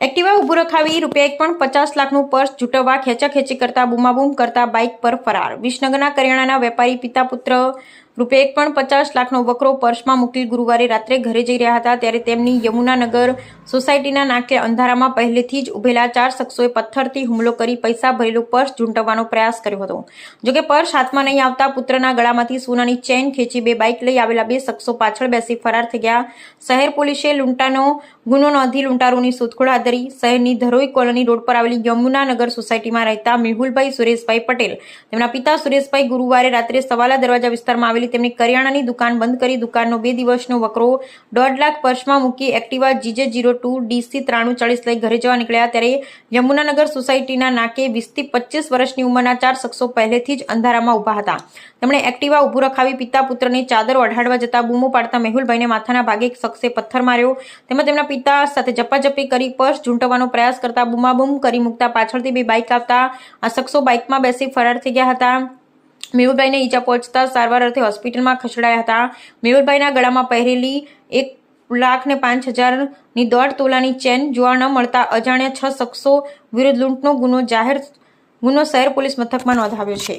Activa ઉભું રખાવી રૂપિયા એક પણ પચાસ લાખનું પર્સ જૂટવવા ખેંચાખેંચી કરતા બૂમાબૂમ કરતા બાઇક પર ફરાર. વિસનગરના કરિયાણાના વેપારી પિતા પુત્ર રૂપિયા એક પણ પચાસ લાખનો વકરો પર્સમાં મૂકી ગુરુવારે રાત્રે ઘરે જઈ રહ્યા હતા ત્યારે તેમની યમુનાનગર સોસાયટીના નાકે અંધારામાં પહેલેથી જ ઉભેલા ચાર શખ્સોએ પથ્થરથી હુમલો કરી પૈસા ભરેલું પર્સ ઝૂંટવવાનો પ્રયાસ કર્યો હતો. જોકે પર્સ હાથમાં નહીં આવતા પુત્રના ગળામાંથી સોનાની ચેન ખેંચી બે બાઇક લઈ આવેલા બે શખ્સો પાછળ બેસી ફરાર થઈ ગયા. શહેર પોલીસે લૂંટાનો ગુનો નોંધી લૂંટારોની શોધખોળ હાથ ધરી. શહેરની ધરોઈ કોલોની રોડ પર આવેલી યમુનાનગર સોસાયટીમાં રહેતા મેહુલભાઈ સુરેશભાઈ પટેલ તેમના પિતા સુરેશભાઈ ગુરુવારે રાત્રે સવાલા દરવાજા વિસ્તારમાં આવેલી તેમની કરિયાણાની દુકાન બંધ કરી દુકાનનો બે દિવસનો વકરો દોઢ લાખ પર્સમાં મૂકી Activa GJ zero two DC ત્રાણું ચાળીસ લઈ ઘરે જવા નીકળ્યા ત્યારે યમુનાનગર સોસાયટીના નાકે વીસથી પચીસ વર્ષની ઉંમરના ચાર શખ્સો પહેલેથી જ અંધારામાં ઊભા હતા. તેમણે એક્ટિવા ઊભું રખાવી પિતા પુત્રની ચાદર ઓઢાડવા જતા બૂમો પાડતા મેહુલભાઈને માથાના ભાગે એક શખ્સે પથ્થર માર્યો. તેમજ તેમના પિતા સાથે ઝપાઝપી કરી પર્સ ઝૂંટવવાનો પ્રયાસ કરતા બૂમાબૂમ કરી મૂકતા પાછળથી બે બાઇક આવતા આ શખ્સો બાઇકમાં બેસી ફરાર થઈ ગયા હતા. મેહુલભાઈને ઈજા પહોંચતા સારવાર અર્થે હોસ્પિટલમાં ખસેડાયા હતા. મેહુલભાઈના ગળામાં પહેરેલી એક લાખ ને પાંચ હજારની દોઢ તોલાની ચેન જોવા ન મળતા અજાણ્યા છ શખ્સો વિરુદ્ધ લૂંટનો ગુનો જાહેર ગુનો શહેર પોલીસ મથકમાં નોંધાવ્યો છે.